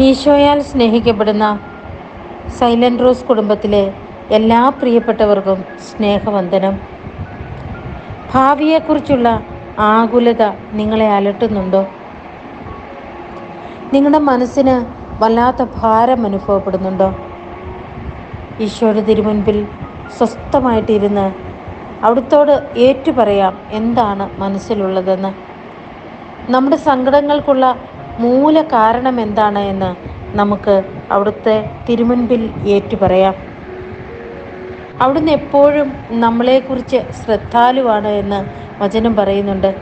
ഈശോയാൽ സ്നേഹിക്കപ്പെടുന്ന silent rose കുടുംബത്തിലെ എല്ലാ പ്രിയപ്പെട്ടവർക്കും സ്നേഹവന്ദനം. ഭാവിയെക്കുറിച്ചുള്ള ആകുലത നിങ്ങളെ അലട്ടുന്നുണ്ടോ? നിങ്ങളുടെ മനസ്സിന് വല്ലാത്ത ഭാരം അനുഭവപ്പെടുന്നുണ്ടോ? ഈശോയുടെ തിരുമുൻപിൽ സ്വസ്ഥമായിട്ടിരുന്ന് അവിടുത്തോട് ഏറ്റുപറയാം എന്താണ് മനസ്സിലുള്ളതെന്ന്. നമ്മുടെ സങ്കടങ്ങൾക്കുള്ള മൂല കാരണം എന്താണ് എന്ന് നമുക്ക് അവിടുത്തെ തിരുമുൻപിൽ ഏറ്റുപറയാം. അവിടുന്ന് എപ്പോഴും നമ്മളെക്കുറിച്ച് ശ്രദ്ധാലുവാണ് എന്ന് വചനം പറയുന്നുണ്ട്.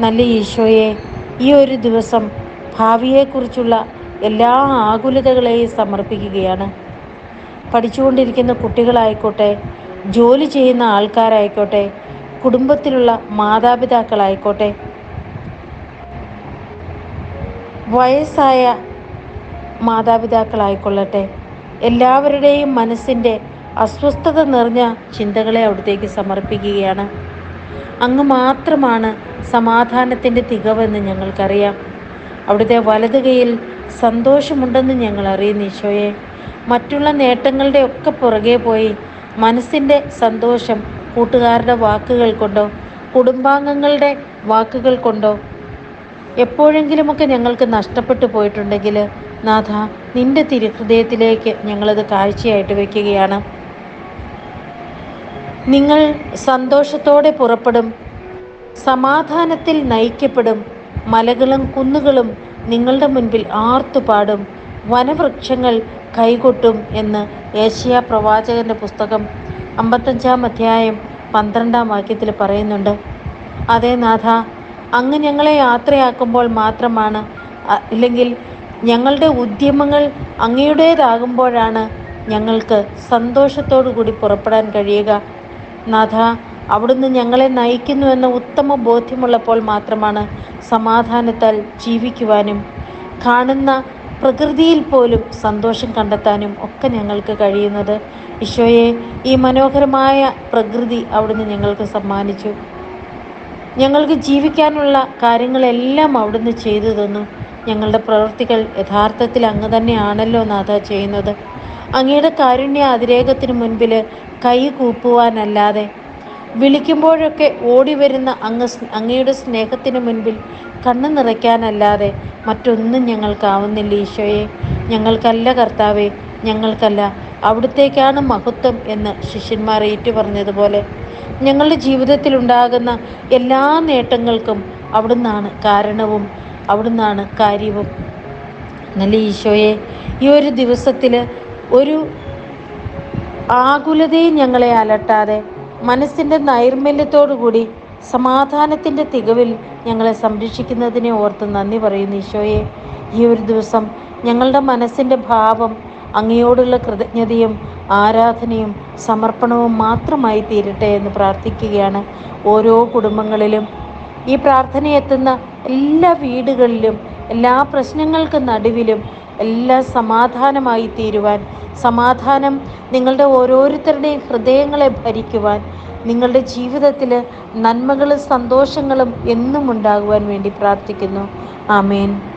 നല്ല ഈശോയെ ഈ ഒരു ദിവസം ഭാവിയെക്കുറിച്ചുള്ള എല്ലാ ആകുലതകളെയും സമർപ്പിക്കുകയാണ്. പഠിച്ചുകൊണ്ടിരിക്കുന്ന കുട്ടികളായിക്കോട്ടെ ജോലി ചെയ്യുന്ന ആൾക്കാരായിക്കോട്ടെ കുടുംബത്തിലുള്ള മാതാപിതാക്കളായിക്കോട്ടെ വയസ്സായ മാതാപിതാക്കളായിക്കൊള്ളട്ടെ. എല്ലാവരുടെയും മനസ്സിന്റെ അസ്വസ്ഥത നിറഞ്ഞ ചിന്തകളെ അവിടത്തേക്ക് സമർപ്പിക്കുകയാണ്. അങ്ങ് മാത്രമാണ് സമാധാനത്തിന്റെ തികവെന്ന് ഞങ്ങൾക്കറിയാം. അവിടുത്തെ വലത് കൈയിൽ സന്തോഷമുണ്ടെന്ന് ഞങ്ങൾ അറിയുന്നു ഈശോയെ. മറ്റുള്ള നേട്ടങ്ങളുടെ ഒക്കെ പുറകെ പോയി മനസ്സിന്റെ സന്തോഷം കൂട്ടുകാരുടെ വാക്കുകൾ കൊണ്ടോ കുടുംബാംഗങ്ങളുടെ വാക്കുകൾ കൊണ്ടോ എപ്പോഴെങ്കിലുമൊക്കെ ഞങ്ങൾക്ക് നഷ്ടപ്പെട്ടു പോയിട്ടുണ്ടെങ്കിൽ നാഥ നിന്റെ തിരുഹൃദയത്തിലേക്ക് ഞങ്ങളത് കാഴ്ചയായിട്ട് വയ്ക്കുകയാണ്. നിങ്ങൾ സന്തോഷത്തോടെ പുറപ്പെടും സമാധാനത്തിൽ നയിക്കപ്പെടും മലകളും കുന്നുകളും നിങ്ങളുടെ മുൻപിൽ ആർത്തുപാടും വനവൃക്ഷങ്ങൾ കൈകൊട്ടും എന്ന് ഏഷ്യ പ്രവാചകന്റെ പുസ്തകം അമ്പത്തഞ്ചാം അധ്യായം പന്ത്രണ്ടാം വാക്യത്തിൽ പറയുന്നുണ്ട്. അതേ നാഥ അങ്ങ് ഞങ്ങളെ യാത്രയാക്കുമ്പോൾ മാത്രമാണ് അല്ലെങ്കിൽ ഞങ്ങളുടെ ഉദ്യമങ്ങൾ അങ്ങയുടേതാകുമ്പോഴാണ് ഞങ്ങൾക്ക് സന്തോഷത്തോടു കൂടി പുറപ്പെടാൻ കഴിയുക. നാഥ അവിടുന്ന് ഞങ്ങളെ നയിക്കുന്നു എന്ന ഉത്തമ ബോധ്യമുള്ളപ്പോൾ മാത്രമാണ് സമാധാനത്താൽ ജീവിക്കുവാനും കാണുന്ന പ്രകൃതിയിൽ പോലും സന്തോഷം കണ്ടെത്താനും ഒക്കെ ഞങ്ങൾക്ക് കഴിയുന്നത്. ഈശോയെ ഈ മനോഹരമായ പ്രകൃതി അവിടുന്ന് ഞങ്ങൾക്ക് സമ്മാനിച്ചു. ഞങ്ങൾക്ക് ജീവിക്കാനുള്ള കാര്യങ്ങളെല്ലാം അവിടുന്ന് ചെയ്തു തന്നു ഞങ്ങളുടെ പ്രവൃത്തികൾ യഥാർത്ഥത്തിൽ അങ്ങ് തന്നെയാണല്ലോ നാഥ ചെയ്യുന്നത്. അങ്ങയുടെ കാരുണ്യ അതിരേകത്തിന് മുൻപിൽ കൈ കൂപ്പുവാനല്ലാതെ വിളിക്കുമ്പോഴൊക്കെ ഓടി വരുന്ന അങ്ങ് അങ്ങയുടെ സ്നേഹത്തിന് മുൻപിൽ കണ്ണു നിറയ്ക്കാനല്ലാതെ മറ്റൊന്നും ഞങ്ങൾക്കാവുന്നില്ല ഈശോയെ. ഞങ്ങൾക്കല്ല കർത്താവെ ഞങ്ങൾക്കല്ല അവിടുത്തേക്കാണ് മഹത്വം എന്ന് ശിഷ്യന്മാർ ഏറ്റു പറഞ്ഞതുപോലെ ഞങ്ങളുടെ ജീവിതത്തിൽ ഉണ്ടാകുന്ന എല്ലാ നേട്ടങ്ങൾക്കും അവിടുന്നാണ് കാരണവും അവിടുന്നാണ് കാര്യവും. നല്ല ഈശോയെ ഈ ഒരു ദിവസത്തിൽ ഒരു ആകുലതയും ഞങ്ങളെ അലട്ടാതെ മനസ്സിന്റെ നൈർമല്യത്തോടുകൂടി സമാധാനത്തിന്റെ തികവിൽ ഞങ്ങളെ സംരക്ഷിക്കുന്നതിനെ ഓർത്ത് നന്ദി പറയുന്നു ഈശോയെ. ഈ ഒരു ദിവസം ഞങ്ങളുടെ മനസ്സിന്റെ ഭാവം അങ്ങയോടുള്ള കൃതജ്ഞതയും ആരാധനയും സമർപ്പണവും മാത്രമായി തീരട്ടെ എന്ന് പ്രാർത്ഥിക്കുകയാണ് ഓരോ കുടുംബങ്ങളിലും. ഈ പ്രാർത്ഥന എത്തുന്ന എല്ലാ വീടുകളിലും എല്ലാ പ്രശ്നങ്ങൾക്ക് നടുവിലും എല്ലാം സമാധാനമായി തീരുവാൻ സമാധാനം നിങ്ങളുടെ ഓരോരുത്തരുടെയും ഹൃദയങ്ങളെ ഭരിക്കുവാൻ നിങ്ങളുടെ ജീവിതത്തിൽ നന്മകളും സന്തോഷങ്ങളും എന്നും ഉണ്ടാകുവാൻ വേണ്ടി പ്രാർത്ഥിക്കുന്നു. ആമേൻ.